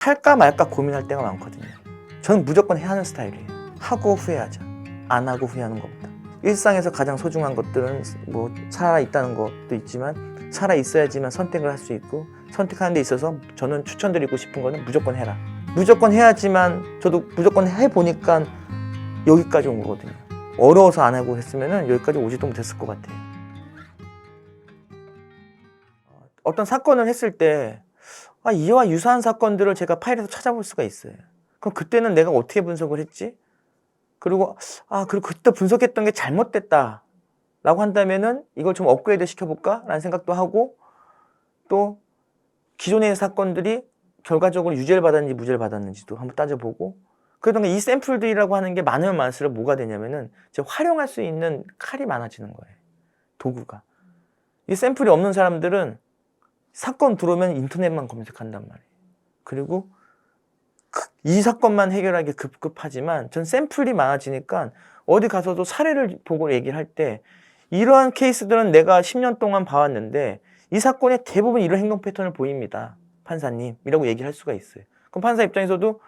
할까 말까 고민할 때가 많거든요. 저는 무조건 해야 하는 스타일이에요. 하고 후회하자. 안 하고 후회하는 것보다. 일상에서 가장 소중한 것들은 뭐 살아 있다는 것도 있지만 살아 있어야지만 선택을 할 수 있고 선택하는 데 있어서 저는 추천드리고 싶은 거는 무조건 해라. 무조건 해야지만 저도 무조건 해 보니까 여기까지 온 거거든요. 어려워서 안 하고 했으면은 여기까지 오지도 못했을 것 같아요. 어떤 사건을 했을 때 아, 이와 유사한 사건들을 제가 파일에서 찾아볼 수가 있어요. 그럼 그때는 내가 어떻게 분석을 했지? 그리고 아 그리고 그때 분석했던 게 잘못됐다. 라고 한다면은 이걸 좀 업그레이드 시켜볼까? 라는 생각도 하고 또 기존의 사건들이 결과적으로 유죄를 받았는지 무죄를 받았는지도 한번 따져보고 그러다가 이 샘플들이라고 하는 게 많으면 많을수록 뭐가 되냐면은 이제 활용할 수 있는 칼이 많아지는 거예요. 도구가. 이 샘플이 없는 사람들은 사건 들어오면 인터넷만 검색한단 말이에요. 그리고 그- 이 사건만 해결하기 급급하지만 전 샘플이 많아지니까 어디 가서도 사례를 보고 얘기를 할 때 이러한 케이스들은 내가 10년 동안 봐왔는데 이 사건에 대부분 이런 행동 패턴을 보입니다. 판사님 이라고 얘기를 할 수가 있어요. 그럼 판사 입장에서도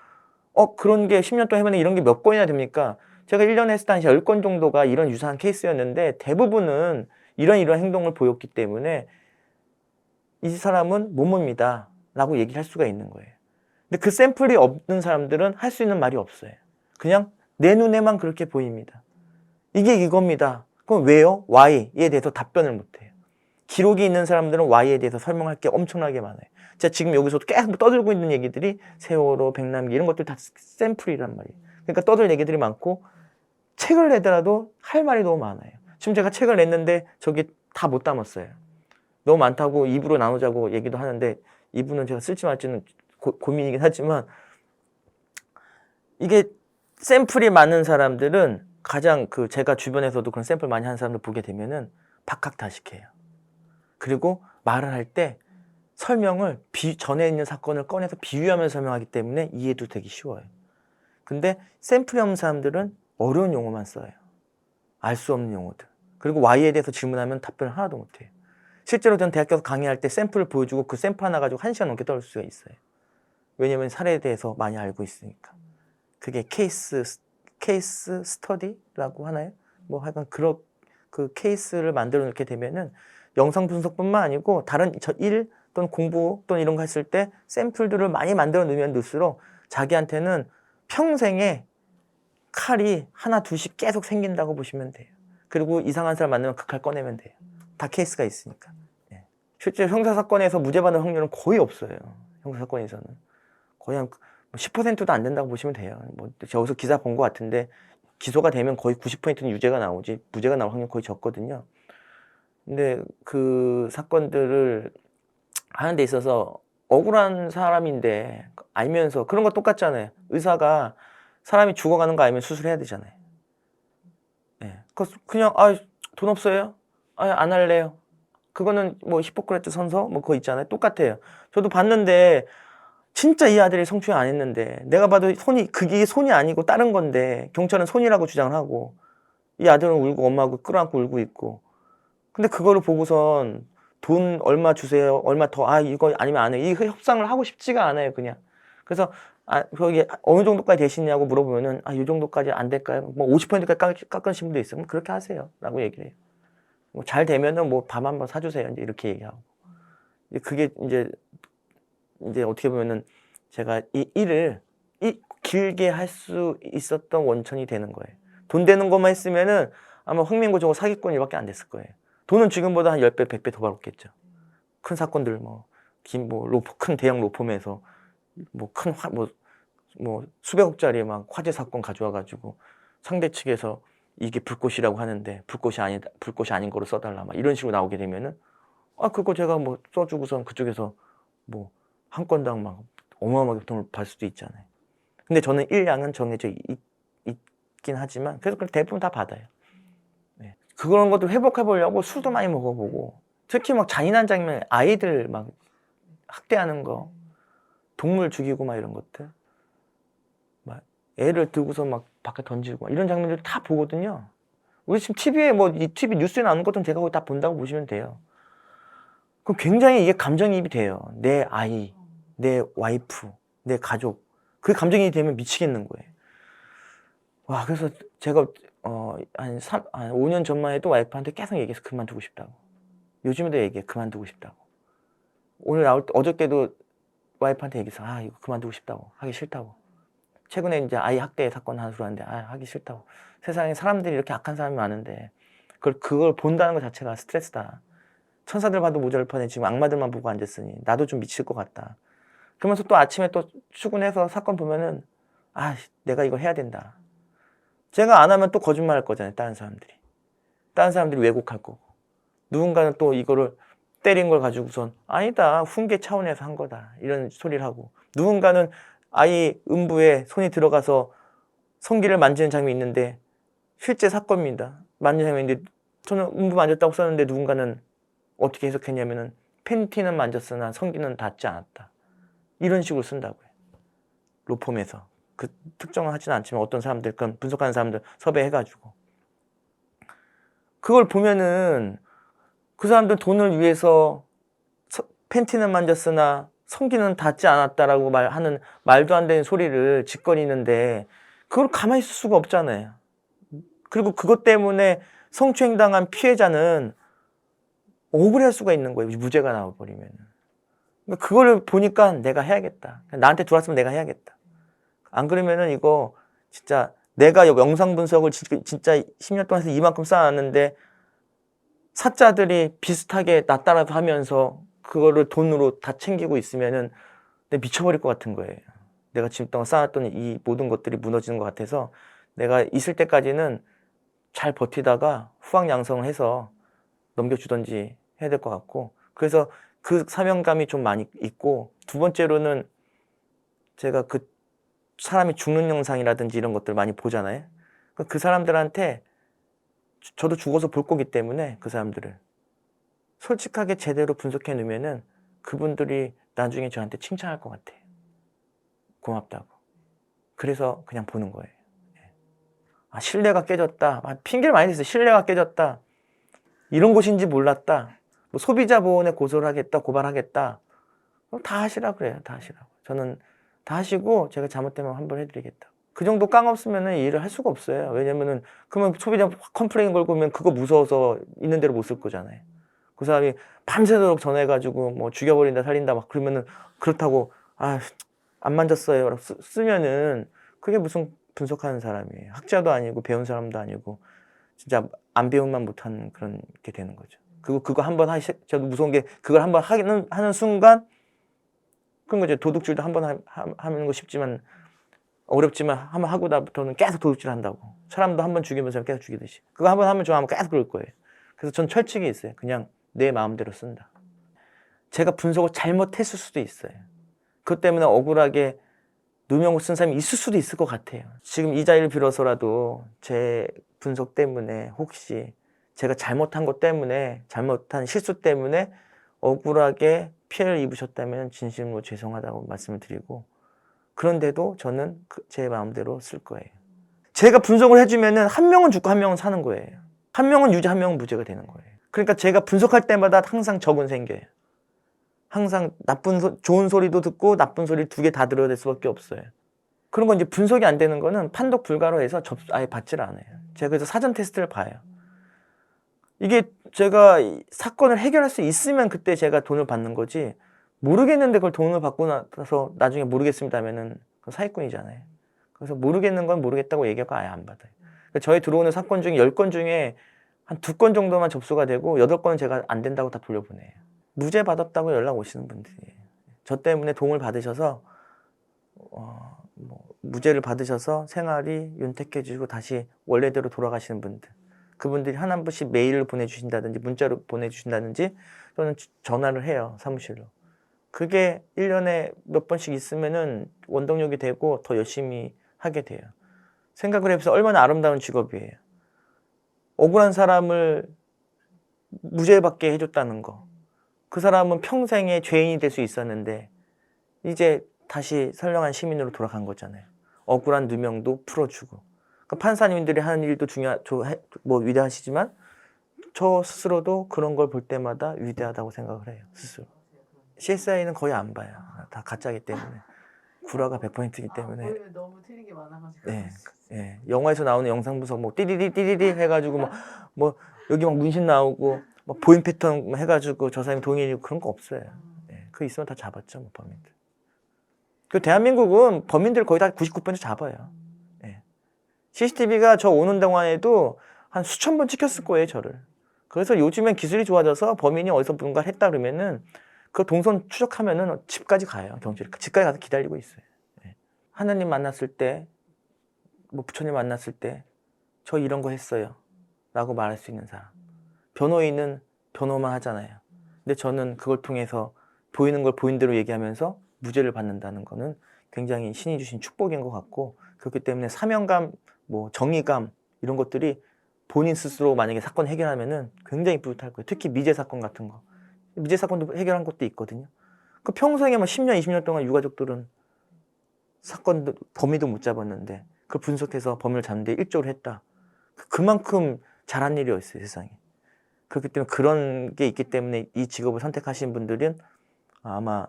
어 그런 게 10년 동안 해봤는데 이런 게 몇 건이나 됩니까? 제가 1년에 했을 때 한 10건 정도가 이런 유사한 케이스였는데 대부분은 이런 이런 행동을 보였기 때문에 이 사람은 모모입니다. 라고 얘기를 할 수가 있는 거예요. 근데 그 샘플이 없는 사람들은 할 수 있는 말이 없어요. 그냥 내 눈에만 그렇게 보입니다. 이게 이겁니다. 그럼 왜요? Y에 대해서 답변을 못해요. 기록이 있는 사람들은 Y에 대해서 설명할 게 엄청나게 많아요. 제가 지금 여기서도 계속 떠들고 있는 얘기들이 세월호, 백남기 이런 것들 다 샘플이란 말이에요. 그러니까 떠들 얘기들이 많고 책을 내더라도 할 말이 너무 많아요. 지금 제가 책을 냈는데 저기 다 못 담았어요. 너무 많다고 입으로 나누자고 얘기도 하는데 이분은 제가 쓸지 말지는 고, 고민이긴 하지만 이게 샘플이 많은 사람들은 가장 그 제가 주변에서도 그런 샘플 많이 하는 사람들 보게 되면은 박학다식해요. 그리고 말을 할 때 설명을 비, 전에 있는 사건을 꺼내서 비유하면서 설명하기 때문에 이해도 되기 쉬워요. 근데 샘플이 없는 사람들은 어려운 용어만 써요. 알 수 없는 용어들. 그리고 Y에 대해서 질문하면 답변을 하나도 못해요. 실제로 저는 대학교에서 강의할 때 샘플을 보여주고 그 샘플 하나 가지고 한 시간 넘게 떠들 수가 있어요. 왜냐면 사례에 대해서 많이 알고 있으니까. 그게 케이스, 케이스 스터디라고 하나요? 뭐 하여간 그런 그 케이스를 만들어 놓게 되면은 영상 분석뿐만 아니고 다른 저일 또는 공부 또는 이런 거 했을 때 샘플들을 많이 만들어 놓으면 넣을수록 자기한테는 평생에 칼이 하나 둘씩 계속 생긴다고 보시면 돼요. 그리고 이상한 사람 만나면 그 칼 꺼내면 돼요. 다 케이스가 있으니까. 예. 실제 형사 사건에서 무죄 받는 확률은 거의 없어요. 형사 사건에서는 거의 한 10%도 안 된다고 보시면 돼요. 뭐 저기서 기사 본 것 같은데 기소가 되면 거의 90%는 유죄가 나오지 무죄가 나올 확률 거의 적거든요. 근데 그 사건들을 하는 데 있어서 억울한 사람인데 알면서 그런 거 똑같잖아요. 의사가 사람이 죽어가는 거 알면 수술해야 되잖아요. 예. 그 그냥 아 돈 없어요? 아, 안 할래요. 그거는 뭐 히포크라tes 선서 뭐 그거 있잖아요. 똑같아요. 저도 봤는데 진짜 이 아들이 성추행 안 했는데 내가 봐도 손이 그게 손이 아니고 다른 건데 경찰은 손이라고 주장을 하고 이 아들은 울고 엄마하고 끌어안고 울고 있고. 근데 그거를 보고선 돈 얼마 주세요? 얼마 더? 아 이거 아니면 안 해 이 협상을 하고 싶지가 않아요 그냥. 그래서 아 거기 어느 정도까지 되시냐고 물어보면은 아 이 정도까지 안 될까요? 뭐 50%까지 깎, 깎으신 분도 있으면 그렇게 하세요라고 얘기를 해요 뭐 잘 되면은 뭐 밥 한번 사주세요 이제 이렇게 얘기하고 그게 이제 이제 어떻게 보면은 제가 이 일을 이 길게 할 수 있었던 원천이 되는 거예요. 돈 되는 것만 했으면은 아마 황민구 저거 사기꾼 일밖에 안 됐을 거예요. 돈은 지금보다 한 10배, 100배 더 벌었겠죠. 큰 사건들 뭐, 김, 뭐, 로펌, 큰 대형 로펌에서 뭐, 큰 화, 뭐, 뭐, 수백억짜리 막 화재 사건 가져와가지고 상대 측에서 이게 불꽃이라고 하는데 불꽃이 아니다, 불꽃이 아닌 거로 써달라 막 이런 식으로 나오게 되면은 아, 그거 제가 뭐 써주고선 그쪽에서 뭐 한 건당 막 어마어마하게 돈을 받을 수도 있잖아요. 근데 저는 일량은 정해져 있, 있긴 하지만 그래서 대부분 다 받아요. 네. 그런 것도 회복해 보려고 술도 많이 먹어보고 특히 막 잔인한 장면 아이들 막 학대하는 거 동물 죽이고 막 이런 것들 막 애를 들고서 막 밖에 던지고 막 이런 장면들 다 보거든요. 우리 지금 TV에 뭐 이 TV 뉴스에 나오는 것들은 제가 거의 다 본다고 보시면 돼요. 그럼 굉장히 이게 감정이입이 돼요. 내 아이, 내 와이프, 내 가족. 그 감정이 되면 미치겠는 거예요. 와, 그래서 제가 어, 한 3, 한 5년 전만 해도 와이프한테 계속 얘기해서 그만두고 싶다고. 요즘에도 얘기해. 그만두고 싶다고. 오늘 나올 때, 어저께도 와이프한테 얘기해서 아, 이거 그만두고 싶다고. 하기 싫다고. 최근에 이제 아이 학대 사건 들어왔는데 아, 하기 싫다고. 세상에 사람들이 이렇게 악한 사람이 많은데 그걸, 그걸 본다는 것 자체가 스트레스다. 천사들 봐도 모자랄 뻔해 지금 악마들만 보고 앉았으니 나도 좀 미칠 것 같다. 그러면서 또 아침에 또 출근해서 사건 보면은 아 내가 이걸 해야 된다. 제가 안 하면 또 거짓말 할 거잖아요. 다른 사람들이. 다른 사람들이 왜곡할 거고. 누군가는 또 이거를 때린 걸 가지고선 아니다. 훈계 차원에서 한 거다. 이런 소리를 하고. 누군가는 아이 음부에 손이 들어가서 성기를 만지는 장면이 있는데 실제 사건입니다. 만지는 장면인데 저는 음부 만졌다고 썼는데 누군가는 어떻게 해석했냐면은 팬티는 만졌으나 성기는 닿지 않았다. 이런 식으로 쓴다고요. 로펌에서. 그 특정은 하지는 않지만 어떤 사람들, 그건 분석하는 사람들 섭외해가지고. 그걸 보면은 그 사람들 돈을 위해서 서- 팬티는 만졌으나 성기는 닿지 않았다라고 말하는 말도 안 되는 소리를 짓거리는데 그걸 가만히 있을 수가 없잖아요. 그리고 그것 때문에 성추행당한 피해자는 억울할 수가 있는 거예요. 무죄가 나와버리면. 그러니까 그거를 보니까 내가 해야겠다. 나한테 들어왔으면 내가 해야겠다. 안 그러면은 이거 진짜 내가 영상 분석을 지- 진짜 10년 동안 해서 이만큼 쌓았는데 사자들이 비슷하게 나 따라서 하면서 그거를 돈으로 다 챙기고 있으면은 내가 미쳐버릴 것 같은 거예요. 내가 지금 동안 쌓았던 이 모든 것들이 무너지는 것 같아서 내가 있을 때까지는 잘 버티다가 후황 양성을 해서 넘겨주던지 해야 될 것 같고 그래서 그 사명감이 좀 많이 있고 두 번째로는 제가 그 사람이 죽는 영상이라든지 이런 것들 많이 보잖아요. 그- 그 사람들한테 저- 저도 죽어서 볼 거기 때문에 그 사람들을 솔직하게 제대로 분석해 놓으면은 그분들이 나중에 저한테 칭찬할 것 같아요. 고맙다고. 그래서 그냥 보는 거예요. 예. 아, 신뢰가 깨졌다. 아, 핑계를 많이 댔어요. 신뢰가 깨졌다. 이런 곳인지 몰랐다. 뭐 소비자 보호원에 고소를 하겠다, 고발하겠다. 그럼 다 하시라 그래요. 다 하시라고. 저는 다 하시고 제가 잘못되면 환불해 드리겠다. 그 정도 깡 없으면 일을 할 수가 없어요. 왜냐면은 그러면 소비자 컴플레인 걸고 오면 그거 무서워서 있는 대로 못 쓸 거잖아요. 그 사람이 밤새도록 전화해가지고 뭐 죽여버린다, 살린다 막 그러면은 그렇다고 아 안 만졌어요. 라고 쓰, 쓰면은 그게 무슨 분석하는 사람이에요. 학자도 아니고 배운 사람도 아니고 진짜 안 배운만 못하는 그런 게 되는 거죠. 그리고 그거 한번 하시, 저도 무서운 게 그걸 한번 하는 하는 순간 그런 거죠. 도둑질도 한번 하는 거 쉽지만 어렵지만 한번 하고 나부터는 계속 도둑질 한다고. 사람도 한번 죽이면서 계속 죽이듯이. 그거 한번 하면 좋아하면 계속 그럴 거예요. 그래서 전 철칙이 있어요. 그냥 내 마음대로 쓴다. 제가 분석을 잘못했을 수도 있어요. 그것 때문에 억울하게 누명을 쓴 사람이 있을 수도 있을 것 같아요. 지금 이 자리를 빌어서라도 제 분석 때문에 혹시 제가 잘못한 것 때문에 잘못한 실수 때문에 억울하게 피해를 입으셨다면 진심으로 죄송하다고 말씀을 드리고 그런데도 저는 그- 제 마음대로 쓸 거예요. 제가 분석을 해주면은 한 명은 죽고 한 명은 사는 거예요. 한 명은 유죄, 한 명은 무죄가 되는 거예요. 그러니까 제가 분석할 때마다 항상 적은 생겨요. 항상 나쁜 소, 좋은 소리도 듣고 나쁜 소리 두 개 다 들어야 될 수밖에 없어요. 그런 건 이제 분석이 안 되는 거는 판독 불가로 해서 접 아예 받지를 않아요. 제가 그래서 사전 테스트를 봐요. 이게 제가 이 사건을 해결할 수 있으면 그때 제가 돈을 받는 거지 모르겠는데 그걸 돈을 받고 나서 나중에 모르겠습니다 하면은 사기꾼이잖아요. 그래서 모르겠는 건 모르겠다고 얘기하고 아예 안 받아요. 그러니까 저희 들어오는 사건 중에 10건 중에 한 두 건 정도만 접수가 되고 여덟 건은 제가 안 된다고 다 돌려보내요. 무죄 받았다고 연락 오시는 분들이에요. 저 때문에 도움을 받으셔서 어, 뭐 무죄를 받으셔서 생활이 윤택해지고 다시 원래대로 돌아가시는 분들. 그분들이 한한 분씩 메일을 보내주신다든지 문자로 보내주신다든지 또는 지- 전화를 해요 사무실로. 그게 1년에 몇 번씩 있으면은 원동력이 되고 더 열심히 하게 돼요. 생각을 해보세요. 얼마나 아름다운 직업이에요. 억울한 사람을 무죄받게 해줬다는 거. 그 사람은 평생의 죄인이 될 수 있었는데 이제 다시 선량한 시민으로 돌아간 거잖아요. 억울한 누명도 풀어주고. 그 판사님들이 하는 일도 중요, 뭐 위대하시지만 저 스스로도 그런 걸 볼 때마다 위대하다고 생각을 해요. 스스로. CSI는 거의 안 봐요. 다 가짜기 때문에. 구라가 100%이기 때문에 아, 너무 틀린 게 많아가지고. 네. 예, 영화에서 나오는 영상 분석 뭐 띠리리 띠리리 해가지고 뭐, 뭐 여기 막 문신 나오고 막 보잉 패턴 해가지고 저 사람이 동일이고 그런 거 없어요. 음. 예, 그 있으면 다 잡았죠, 뭐 범인들. 그 대한민국은 범인들 거의 다 99% 잡아요. CCTV가 저 오는 동안에도 한 수천 번 찍혔을 거예요, 저를. 그래서 요즘엔 기술이 좋아져서 범인이 어디서 뭔가를 했다 그러면은 그 동선 추적하면은 집까지 가요, 경찰이. 집까지 가서 기다리고 있어요. 예. 하나님 만났을 때, 뭐 부처님 만났을 때, 저 이런 거 했어요. 라고 말할 수 있는 사람. 변호인은 변호만 하잖아요. 근데 저는 그걸 통해서 보이는 걸 보인 대로 얘기하면서 무죄를 받는다는 거는 굉장히 신이 주신 축복인 것 같고 그렇기 때문에 사명감, 뭐 정의감 이런 것들이 본인 스스로 만약에 사건 해결하면은 굉장히 뿌듯할 거예요. 특히 미제 사건 같은 거. 미제 사건도 해결한 것도 있거든요. 그 평생에 뭐 10년, 20년 동안 유가족들은 사건 범위도 못 잡았는데 그걸 분석해서 범인을 잡는데 일조를 했다. 그- 그만큼 잘한 일이었어요, 세상에. 그렇기 때문에 그런 게 있기 때문에 이 직업을 선택하신 분들은 아마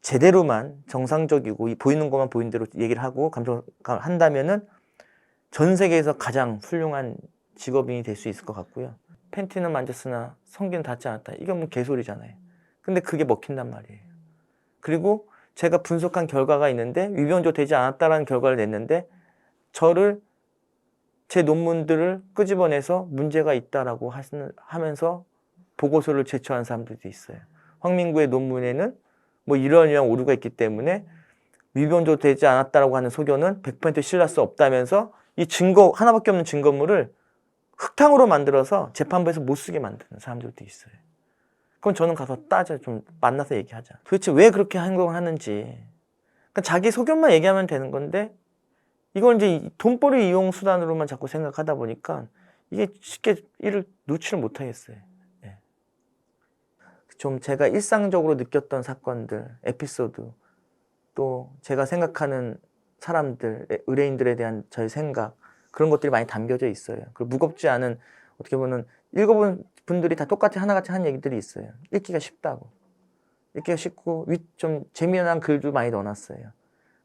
제대로만 정상적이고 이 보이는 것만 보이는 대로 얘기를 하고 감정 한다면은 전 세계에서 가장 훌륭한 직업인이 될 수 있을 것 같고요. 팬티는 만졌으나 성기는 닿지 않았다. 이건 뭐 개소리잖아요. 근데 그게 먹힌단 말이에요. 그리고 제가 분석한 결과가 있는데 위변조 되지 않았다라는 결과를 냈는데 저를 제 논문들을 끄집어내서 문제가 있다라고 하면서 보고서를 제출한 사람들도 있어요. 황민구의 논문에는 뭐 이런 이런 오류가 있기 때문에 위변조 되지 않았다라고 하는 소견은 100% 신뢰할 수 없다면서 이 증거 하나밖에 없는 증거물을 흙탕으로 만들어서 재판부에서 못 쓰게 만드는 사람들도 있어요. 그럼 저는 가서 따져 좀 만나서 얘기하자. 도대체 왜 그렇게 행동을 하는지. 그러니까 자기 소견만 얘기하면 되는 건데 이걸 이제 이 돈벌이 이용 수단으로만 자꾸 생각하다 보니까 이게 쉽게 일을 놓지를 못하겠어요. 예. 좀 제가 일상적으로 느꼈던 사건들, 에피소드, 또 제가 생각하는 사람들, 의뢰인들에 대한 저의 생각 그런 것들이 많이 담겨져 있어요. 그리고 무겁지 않은 어떻게 보면 읽어본 분들이 다 똑같이 하나같이 하는 얘기들이 있어요. 읽기가 쉽다고. 읽기가 쉽고 위- 좀 재미난 글도 많이 넣어놨어요.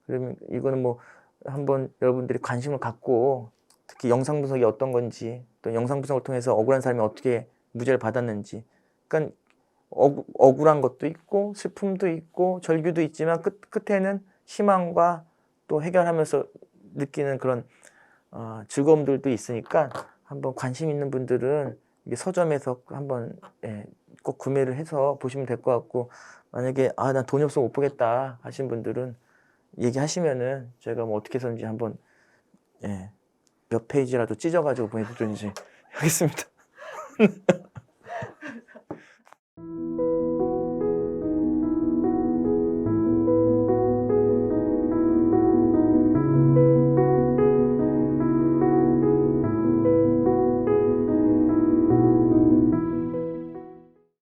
그러면 이거는 뭐 한번 여러분들이 관심을 갖고 특히 영상 분석이 어떤 건지 또 영상 분석을 통해서 억울한 사람이 어떻게 무죄를 받았는지 그러니까 억, 억울한 것도 있고 슬픔도 있고 절규도 있지만 끝, 끝에는 희망과 또 해결하면서 느끼는 그런 어, 즐거움들도 있으니까 한번 관심 있는 분들은 서점에서 한번 예, 꼭 구매를 해서 보시면 될 것 같고 만약에 아 난 돈이 없어 못 보겠다 하신 분들은 얘기하시면은 저희가 뭐 어떻게 해서인지 한번 예, 몇 페이지라도 찢어가지고 보내드든지 하겠습니다.